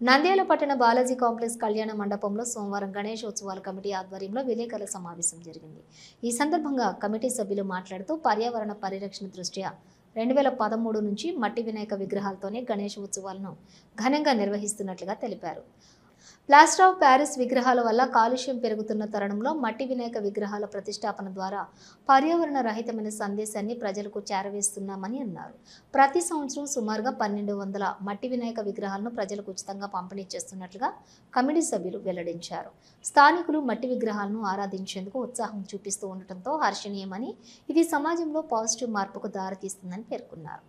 నంద్యాల పట్టణ బాలాజీ కాంప్లెక్స్ కళ్యాణ మండపంలో సోమవారం గణేష్ ఉత్సవాల కమిటీ ఆధ్వర్యంలో విలేకరుల సమావేశం జరిగింది. ఈ సందర్భంగా కమిటీ సభ్యులు మాట్లాడుతూ పర్యావరణ పరిరక్షణ దృష్ట్యా రెండు వేల పదమూడు నుంచి మట్టి వినాయక విగ్రహాలతోనే గణేష్ ఉత్సవాలను ఘనంగా నిర్వహిస్తున్నట్లుగా తెలిపారు. ప్లాస్టర్ ఆఫ్ ప్యారిస్ విగ్రహాల వల్ల కాలుష్యం పెరుగుతున్న తరుణంలో మట్టి వినాయక విగ్రహాల ప్రతిష్టాపన ద్వారా పర్యావరణ రహితమైన సందేశాన్ని ప్రజలకు చేరవేస్తున్నామని అన్నారు. ప్రతి సంవత్సరం సుమారుగా పన్నెండు వందల మట్టి వినాయక విగ్రహాలను ప్రజలకు ఉచితంగా పంపిణీ చేస్తున్నట్లుగా కమిటీ సభ్యులు వెల్లడించారు. స్థానికులు మట్టి విగ్రహాలను ఆరాధించేందుకు ఉత్సాహం చూపిస్తూ ఉండటంతో హర్షణీయమని ఇది సమాజంలో పాజిటివ్ మార్పుకు దారితీస్తుందని పేర్కొన్నారు.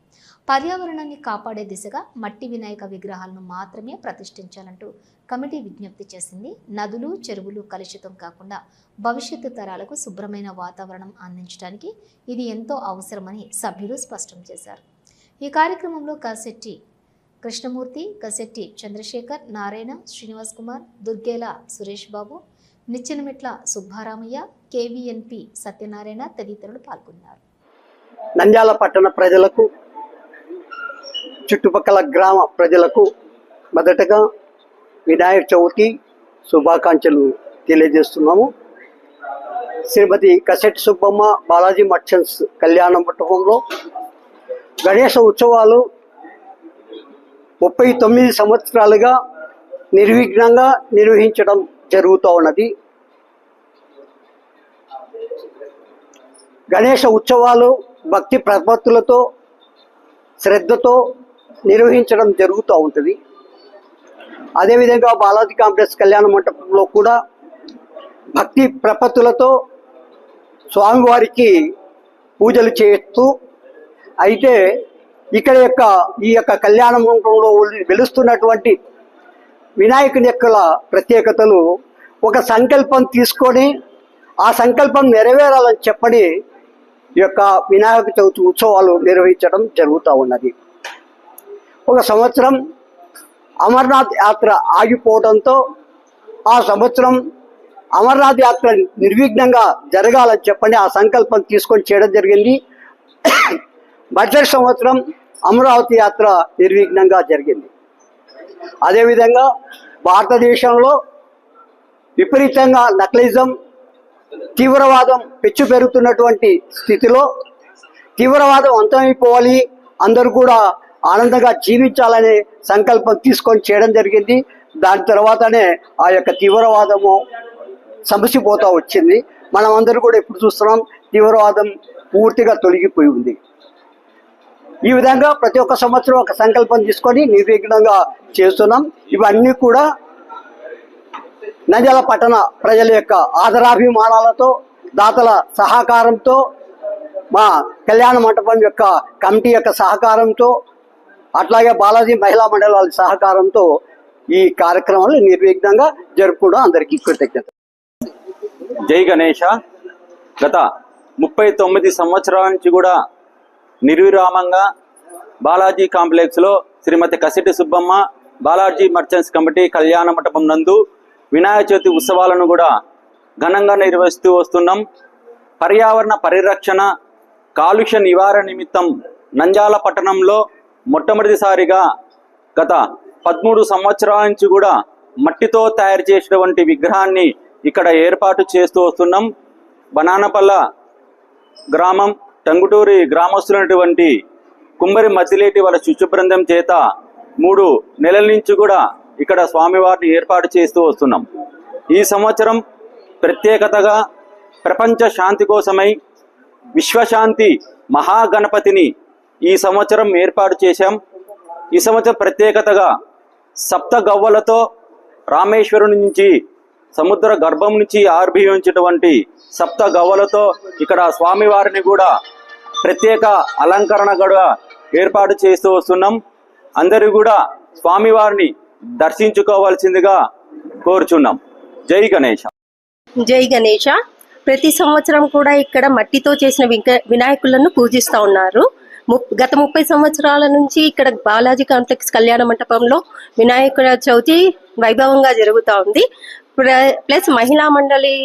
పర్యావరణాన్ని కాపాడే దిశగా మట్టి వినాయక విగ్రహాలను మాత్రమే ప్రతిష్ఠించాలంటూ కమిటీ విజ్ఞప్తి చేసింది. నదులు చెరువులు కలుషితం కాకుండా భవిష్యత్తు తరాలకు శుభ్రమైన వాతావరణం అందించడానికి ఇది ఎంతో అవసరమని సభ్యులు స్పష్టం చేశారు. ఈ కార్యక్రమంలో కసెట్టి కృష్ణమూర్తి కసెట్టి చంద్రశేఖర్ నారాయణ శ్రీనివాస్ కుమార్ దుర్గేల సురేష్ బాబు నిచ్చెనమెట్ల సుబ్బారామయ్య కేవీఎన్పి సత్యనారాయణ తదితరులు పాల్గొన్నారు. నంద్యాల పట్టణ ప్రజలకు చుట్టుపక్కల గ్రామ ప్రజలకు మొదటగా వినాయక చవితి శుభాకాంక్షలు తెలియజేస్తున్నాము. శ్రీమతి కసెట్ సుబ్బమ్మ బాలాజీ మర్చెంట్స్ కళ్యాణ మండపంలో గణేష ఉత్సవాలు ముప్పై తొమ్మిది సంవత్సరాలుగా నిర్విఘ్నంగా నిర్వహించడం జరుగుతూ ఉన్నది. గణేష ఉత్సవాలు భక్తి ప్రపత్తులతో శ్రద్ధతో నిర్వహించడం జరుగుతూ ఉంటుంది. అదేవిధంగా బాలాజీ కాంప్లెక్స్ కళ్యాణ మంటపంలో కూడా భక్తి ప్రపత్తులతో స్వామివారికి పూజలు చేస్తూ అయితే ఇక్కడ యొక్క ఈ యొక్క కళ్యాణ మండపంలో వెలుస్తున్నటువంటి వినాయకుని యొక్క ప్రత్యేకతలు ఒక సంకల్పం తీసుకొని ఆ సంకల్పం నెరవేరాలని చెప్పని ఈ యొక్క వినాయక చవితి ఉత్సవాలు నిర్వహించడం జరుగుతూ ఉన్నది. ఒక సంవత్సరం అమర్నాథ్ యాత్ర ఆగిపోవడంతో ఆ సంవత్సరం అమర్నాథ్ యాత్ర నిర్విఘ్నంగా జరగాలని చెప్పని ఆ సంకల్పం తీసుకొని చేయడం జరిగింది. మరుసటి సంవత్సరం అమరావతి యాత్ర నిర్విఘ్నంగా జరిగింది. అదేవిధంగా భారతదేశంలో విపరీతంగా నక్లిజం తీవ్రవాదం పెచ్చు పెరుగుతున్నటువంటి స్థితిలో తీవ్రవాదం అంతమైపోవాలి. అందరూ కూడా ఆనందంగా జీవించాలనే సంకల్పం తీసుకొని చేయడం జరిగింది. దాని తర్వాతనే ఆ యొక్క తీవ్రవాదము సమసిపోతూ వచ్చింది. మనం అందరూ కూడా ఇప్పుడు చూస్తున్నాం తీవ్రవాదం పూర్తిగా తొలగిపోయి ఉంది. ఈ విధంగా ప్రతి ఒక్క సంవత్సరం ఒక సంకల్పం తీసుకొని నిర్విఘ్నంగా చేస్తున్నాం. ఇవన్నీ కూడా నంద్యాల పట్టణ ప్రజల యొక్క ఆదరాభిమానాలతో దాతల సహకారంతో మా కళ్యాణ మండపం యొక్క కమిటీ యొక్క సహకారంతో అట్లాగే బాలాజీ మహిళా మండలాల సహకారంతో ఈ కార్యక్రమాలు నిర్విఘ్నంగా జరుపుకోవడం అందరికీ కృతజ్ఞత. జై గణేష. గత ముప్పై తొమ్మిది సంవత్సరాల నుంచి కూడా నిర్విరామంగా బాలాజీ కాంప్లెక్స్లో శ్రీమతి కసిటి సుబ్బమ్మ బాలాజీ మర్చెంట్స్ కమిటీ కళ్యాణ మండపం నందు వినాయక చవితి ఉత్సవాలను కూడా ఘనంగా నిర్వహిస్తూ వస్తున్నాం. పర్యావరణ పరిరక్షణ కాలుష్య నివారణ నిమిత్తం నంజాల పట్టణంలో మొట్టమొదటిసారిగా గత పదమూడు సంవత్సరాల నుంచి కూడా మట్టితో తయారు చేసినటువంటి విగ్రహాన్ని ఇక్కడ ఏర్పాటు చేస్తూ వస్తున్నాం. బనానపల్ల గ్రామం టంగుటూరి గ్రామస్తులైనటువంటి కుమ్మరి మద్దిలేటి వాళ్ళ శిశు బృందం చేత మూడు నెలల నుంచి కూడా ఇక్కడ స్వామివారిని ఏర్పాటు చేస్తూ వస్తున్నాం. ఈ సంవత్సరం ప్రత్యేకతగా ప్రపంచ శాంతి కోసమై విశ్వశాంతి మహాగణపతిని ఈ సంవత్సరం ఏర్పాటు చేశాం. ఈ సంవత్సరం ప్రత్యేకతగా సప్త గవ్వలతో రామేశ్వరుని నుంచి సముద్ర గర్భం నుంచి ఆర్భవించినటువంటి సప్త గవ్వలతో ఇక్కడ స్వామివారిని కూడా ప్రత్యేక అలంకరణ కూడా ఏర్పాటు చేస్తూ వస్తున్నాం. అందరూ కూడా స్వామివారిని దర్శించుకోవాల్సిందిగా కోరుచున్నాం. జై గణేష. జై గణేష. ప్రతి సంవత్సరం కూడా ఇక్కడ మట్టితో చేసిన వినాయకులను పూజిస్తూ ఉన్నారు. గత ముప్పై సంవత్సరాల నుంచి ఇక్కడ బాలాజీ కాంప్లెక్స్ కళ్యాణ మంటపంలో వినాయక చవితి వైభవంగా జరుగుతూ ఉంది. ప్లస్ మహిళా మండలి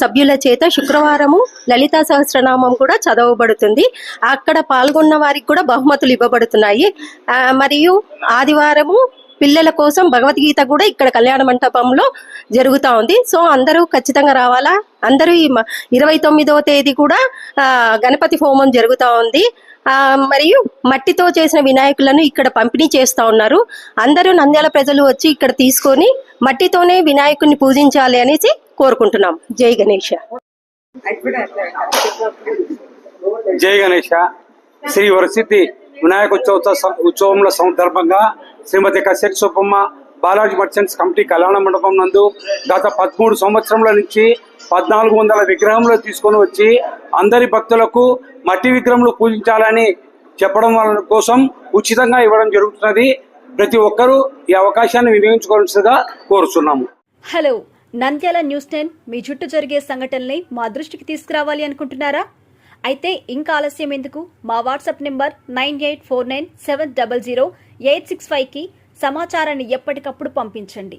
సభ్యుల చేత శుక్రవారము లలితా సహస్రనామం కూడా చదవబడుతుంది. అక్కడ పాల్గొన్న వారికి కూడా బహుమతులు ఇవ్వబడుతున్నాయి. మరియు ఆదివారము పిల్లల కోసం భగవద్గీత కూడా ఇక్కడ కళ్యాణ మంటపంలో జరుగుతా ఉంది. సో అందరూ ఖచ్చితంగా రావాలా? అందరూ ఈ ఇరవై తొమ్మిదవ తేదీ కూడా గణపతి హోమం జరుగుతా ఉంది. మరియు మట్టితో చేసిన వినాయకులను ఇక్కడ పంపిణీ చేస్తా ఉన్నారు. అందరూ నంద్యాల ప్రజలు వచ్చి ఇక్కడ తీసుకొని మట్టితోనే వినాయకుడిని పూజించాలి అనేసి కోరుకుంటున్నాం. జై గణేష. జై గణేష. శ్రీ వరసిద్ధి వినాయక ఉత్సవ ఉత్సవముల సందర్భంగా శ్రీమతి కశ్యప్ సుబ్బమ్మ బాలాజీ మర్చెంట్స్ కమిటీ కళ్యాణ మండపం నందు గత పదమూడు సంవత్సరముల నుంచి పద్నాలుగు వందల విగ్రహంలో తీసుకొని వచ్చి అందరి భక్తులకు మట్టి విగ్రహంలో పూజించాలని చెప్పడం కోసం ఉచితంగా ఇవ్వడం జరుగుతున్నది. ప్రతి ఒక్కరూ ఈ అవకాశాన్ని వినియోగించుకోవాల్సిందిగా కోరుతున్నాము హలో నంద్యాల న్యూస్ టెన్ మీ చుట్టూ జరిగే సంఘటనల్ని మా దృష్టికి తీసుకురావాలి అనుకుంటున్నారా? అయితే ఇంకా ఆలస్యం ఎందుకు? మా WhatsApp number nine eight four nine seven double zero eight six ఫైవ్కి సమాచారాన్ని ఎప్పటికప్పుడు పంపించండి.